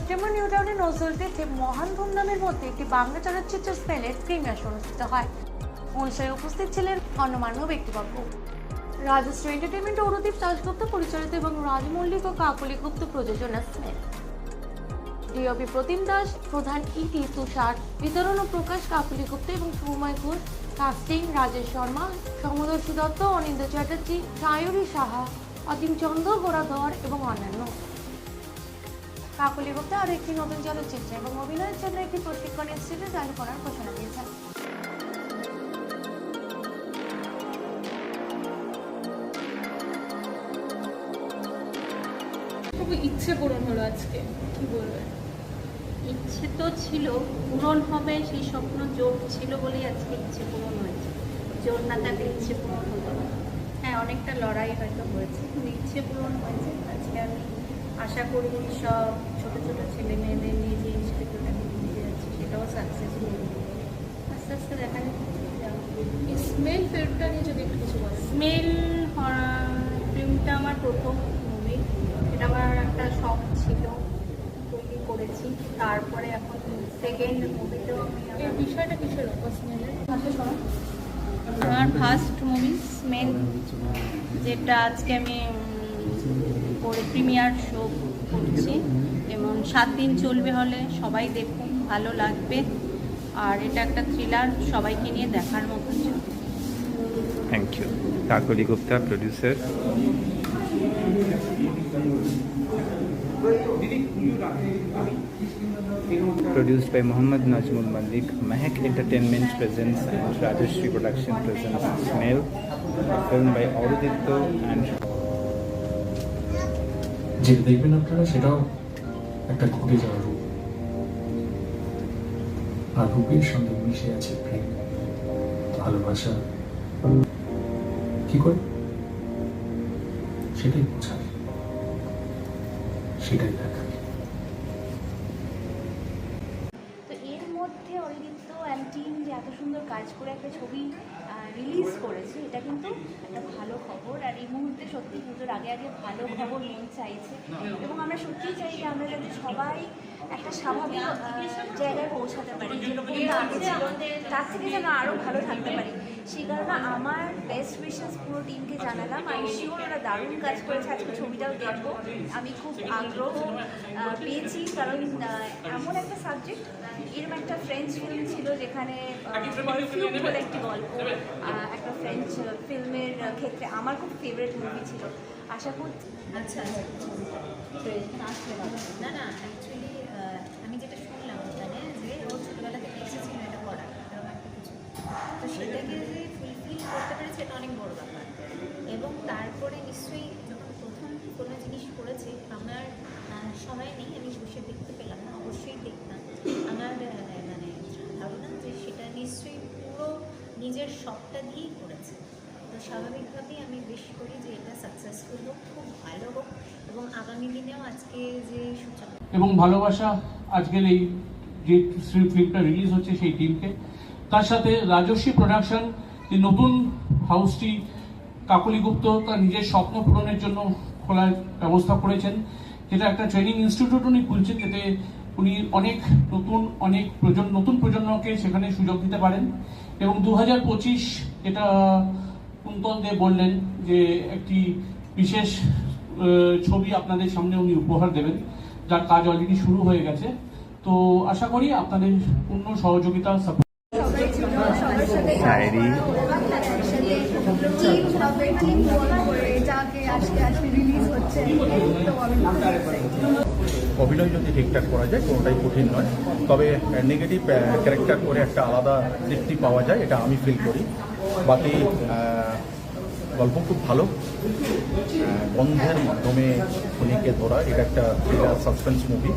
September new টাউনে নজরুলতে মহান ধুমধামের মধ্যে একটি বাংলা চলচ্চিত্র স্পেলের প্রিমিয়ার অনুষ্ঠিত হয়। অনুষ্ঠানে উপস্থিত ছিলেন গণ্যমান্য ব্যক্তিবর্গ। রাজশ্রী এন্টারটেনমেন্ট অরুদীপ দাসগুপ্ত পরিচালিত এবং রাজ মল্লিক ও কাকলি গুপ্ত প্রযোজনা স্নেল ডিওপি প্রতিম দাস প্রধান ইটি তুষার, বিতরণ ও প্রকাশ কাকুলি গুপ্ত এবং সুময় ঘোষ কাস্টিং রাজেশ শর্মা, সমদর্শী দত্ত অনিন্দ চ্যাটার্জি, সায়রী সাহা অতীম চন্দ্র গোড়াধর এবং অন্যান্য। কাকুলি গুপ্তা আরও একটি নতুন চলচ্চিত্র এবং অভিনয়ের জন্য একটি প্রশিক্ষণ ইনস্টিটিউট চালু করার ঘোষণা দিয়েছেন খুব ইচ্ছে পূরণ হলো আজকে কি বলবেন? ইচ্ছে তো ছিল পূরণ হবে সেই স্বপ্ন জোর ছিল বলেই আজকে ইচ্ছে পূরণ হয়েছে। জোর না থাকলে ইচ্ছে পূরণ হতো না। হ্যাঁ অনেকটা লড়াই হয়তো হয়েছে কিন্তু ইচ্ছে পূরণ হয়েছে। আজকে আমি আশা করি সব ছোট ছোট ছেলে মেয়েদের নিয়ে যে ইনস্টিটিউটে আমি নিয়ে যাচ্ছি সেটাও সাকসেসফুল আস্তে আস্তে দেখা এই স্মেল ফিল্মটা নিয়ে যদি একটু কিছু বলেন। স্মেল ফিল্মটা আমার প্রথম মুভি এটা আমার একটা শখ ছিল তৈরি করেছি। তারপরে এখন সেকেন্ড মুভিতেও আমি এই বিষয়টা কিসের ওপর স্মেলের ভাষা শোনা। আমার ফার্স্ট মুভি স্মেল যেটা আজকে আমি করে প্রিমিয়ার শো করছি এবং সাত দিন চলবে হলে সবাই দেখুন ভালো লাগবে আর এটা একটা থ্রিলার সবাইকে নিয়ে দেখার মতন thank you Kakoli Gupta producer Produced by Muhammad Najmul Malik, Mahek Entertainment presents and Rajashri Production presents Smell, a film by Auruditto and যেটা দেখবেন আপনারা, সেটাও একটা ঘটে যাওয়া রূপ। আর রূপের সঙ্গে মিশে আছে প্রেম, ভালোবাসা। কি করে? সেটাই বোঝায় সেটাই দেখা তো এর মধ্যে অরিদিত্য অ্যান্ড টিম যে এত সুন্দর কাজ করে একটা ছবি রিলিজ করেছে এটা কিন্তু একটা ভালো খবর। আর এই মুহূর্তে সত্যি পুজোর আগে আগে ভালো খবর মন চাইছে। এবং আমরা সত্যিই চাই যে আমরা যাতে সবাই একটা স্বাভাবিক জায়গায় পৌঁছাতে পারি। যেরকম আগে ছিল তার থেকে যেন আরও ভালো থাকতে পারি। সেই কারণে আমার বেস্ট উইশেস পুরো টিমকে জানালাম। আমি শিওর ওরা দারুণ কাজ করেছে। আজকে ছবিটাও দেখব। আমি খুব আগ্রহ পেয়েছি। কারণ এমন একটা সাবজেক্ট এরকম একটা ফ্রেঞ্চ ফিল্ম ছিল যেখানে বলে একটি গল্প একটা ফ্রেঞ্চ ফিল্মের ক্ষেত্রে আমার খুব ফেভারিট মুভি ছিল। আশা করছি আচ্ছা না না অ্যাকচুয়ালি নিশ্চয়ই যখন প্রথম কোনো জিনিস করেছে, আমার সময় নেই, আমি বসে দেখতে পেলাম না, অবশ্যই দেখতাম। আমার মানে ধারণা যে সেটা নিশ্চয়ই পুরো নিজের শখটা দিয়েই করেছে। তো স্বাভাবিকভাবেই আমি বেশ করি যে এটা সাকসেসফুল হোক, খুব ভালো হোক, এবং আগামী দিনেও আজকে যে সূচনা এবং ভালোবাসা আজকের এই যে ফিল্মটা রিলিজ হচ্ছে সেই টিমকে তার সাথে রাজস্বী প্রোডাকশন যে নতুন হাউসটি কাকলি গুপ্ত তার নিজের স্বপ্ন পূরণের জন্য খোলার ব্যবস্থা করেছেন। যেটা একটা ট্রেনিং ইনস্টিটিউট উনি খুলছেন যাতে উনি অনেক নতুন অনেক প্রজন্ম নতুন প্রজন্মকে সেখানে সুযোগ দিতে পারেন। এবং দু হাজার পঁচিশ যেটা কুন্তল দে বললেন যে একটি বিশেষ ছবি আপনাদের সামনে উনি উপহার দেবেন যার কাজ অলরেডি শুরু হয়ে গেছে। তো আশা করি আপনাদের পূর্ণ সহযোগিতা অভিনয় যদি ঠিকঠাক করা যায়, কোনোটাই কঠিন নয়। তবে নেগেটিভ ক্যারেক্টার করে একটা আলাদা তৃপ্তি পাওয়া যায়, এটা আমি ফিল করি। বাকি গল্প খুব ভালো। বন্ধের মাধ্যমে খুনিকে ধরা, এটা একটা সাসপেন্স মুভি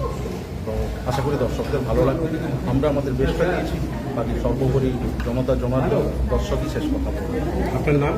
তো আশা করি দর্শকদের ভালো লাগবে। আমরা আমাদের বেশটা দিয়েছি বাকি সর্বোপরি জনতা দিলেও দর্শকই শেষ কথা। বলবে আপনার নাম?